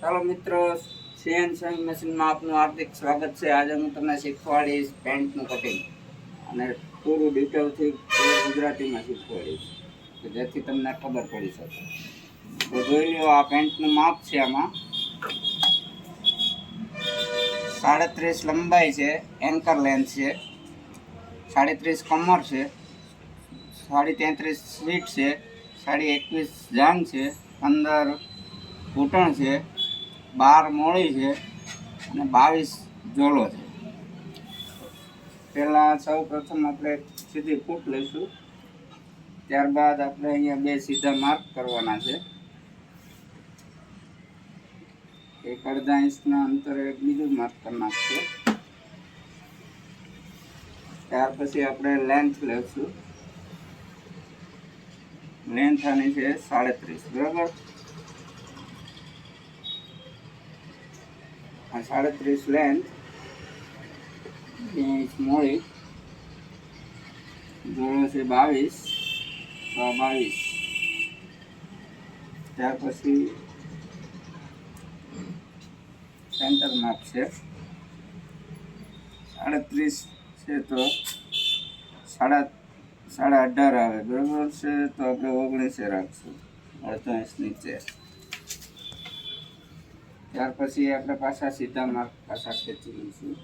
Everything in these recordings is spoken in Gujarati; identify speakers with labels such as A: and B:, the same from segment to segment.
A: ચાલો મિત્રો સીએન સેવિંગ મશીનમાં આપનું હાર્દિક સ્વાગત છે. આજે હું તમને શીખવાડીશ પેન્ટનું કટિંગ. અને પૂરું ડિટેલથી ગુજરાતીમાં શીખવાડીશ. કે જેથી તમને ખબર પડી શકે. તો જોઈ લો આ પેન્ટનું માપ છે આમાં. સાડત્રીસ લંબાઈ છે એન્કર લેન્થ છે. સાડત્રીસ કમર છે. સાડી તેત્રીસ સીટ છે. સાડી એકવીસ જાંગ છે. પંદર ઘૂંટણ છે. બાર મોળી છે અને બાવીસ જોલો છે. પહેલાં સૌ પ્રથમ આપણે સીધી ફૂટ લઈશું. ત્યારબાદ આપણે અહીંયા બે સીધા માર્ક કરવાના છે. એક અડધા ઇંચના અંતરે બીજું માર્ક કરી નાખશે ત્યાર પછી આપણે લેન્થ લઈશું. લેન્થ આની છે સાડત્રીસ, બરાબર? સાડત્રીસ લેન્થ બે ઇંચ મોડી જોડો છે બાવીસ તો બાવીસ. ત્યાર પછી સેન્ટર માપ છે. સાડત્રીસ છે તો સાડા સાડા અઢાર આવે, બરાબર છે? તો આપણે ઓગણીસે રાખશું. અડતાલીસ નીચે. ત્યાર પછી આપણે પાછા સીધા માર્ગ પાછા ખેંચી લઈશું.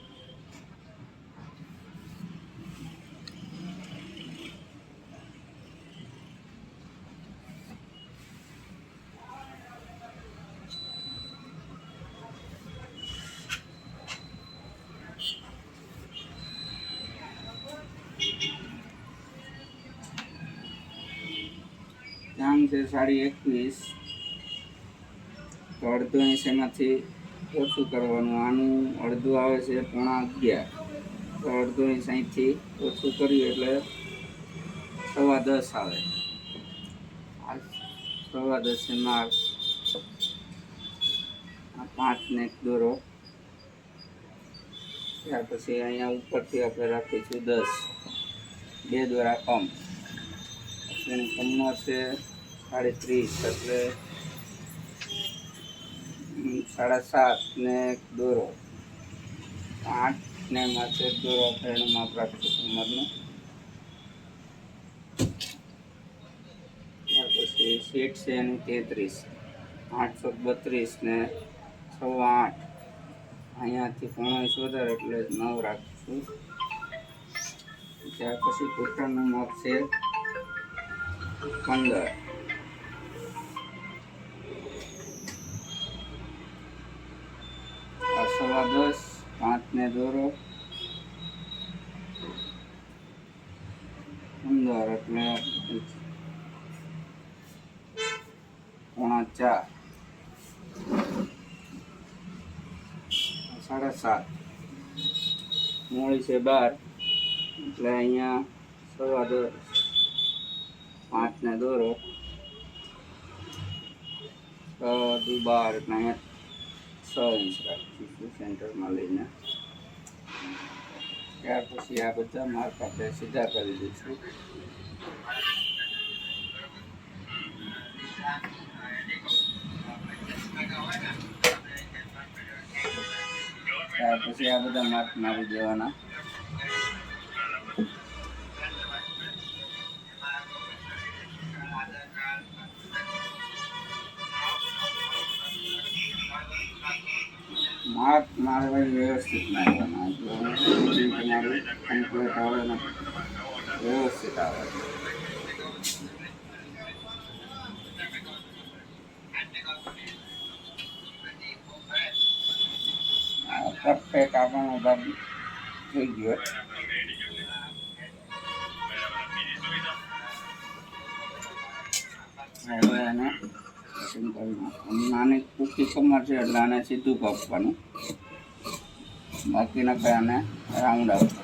A: જામ છે સાડી એકવીસ. તો અડધો ઇંચ ઓછું કરવાનું? આનું અડધું આવે છે પોણા અગિયાર. તો અડધો ઇંચ ઓછું કર્યું એટલે સવા દસ આવે. સવા દસ એમાં આ પાંચને દોરો. ત્યાર પછી અહીંયા ઉપરથી આપણે રાખીશું દસ. બે દોરા કમ. એની કિંમત છે સાડી ત્રીસ એટલે સાડા સાત ને દોરો. આઠ ને માથે દોરો એનું માપ રાખીશું કમરનું ત્યાર પછી સીટ છે એની તેત્રીસ. આઠસો બત્રીસ ને સવા આઠ. અહીંયાથી પોણો વધારે એટલે નવ રાખીશું. ત્યાર પછી ઘૂંટણનું માપ છે પંદર. સવા દસ પાંચ ને દોરો પંદર એટલે પોણા ચાર. સાડા સાત. મોડી છે બાર. એટલે અહીંયા સવા દસ. પાંચ ને દોરો દુ બાર એટલે અહીંયા ઇંચ રાખીશું સેન્ટરમાં લઈને? ત્યાર પછી આ બધા માર્ક આપણે સીધા કરી દઈશું ત્યાર પછી આ બધા માર્ક મારી દેવાના. માર્ક મારવા વ્યવસ્થિત નાખવાના એટલે તમારું કમ્પ્લીટ આવે ને વ્યવસ્થિત આવે પરફેક્ટ આપણો ભાગ થઈ ગયો હવે એને સિમ્પલ નાની કુકી કમર છે એટલે આને સીધું કાપવાનું બાકીના કઈ આને રાઉન્ડ આવતા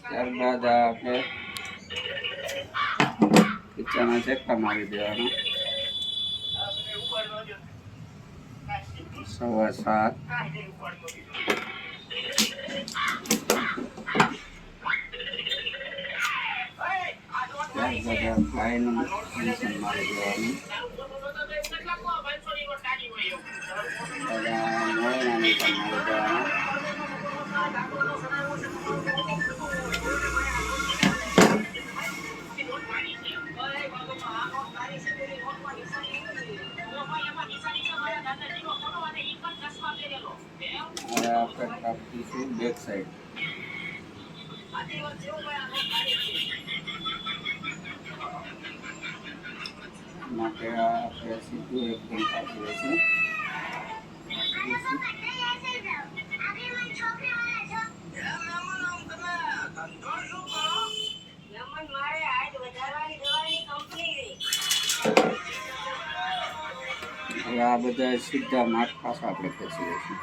A: ત્યારબાદ આપણે ખીચાના ચેક્કા મારી દેવાનું સવા સાત બધા મોળાના ઇન્જેક્શન મારી આપણે કાપીશું બેક સાઈડ માટે આપણે સીધું એકદમ કાપી લઈશું હવે આ બધા સીધા માઠ પાછા આપણે ખેંચી લઈશું.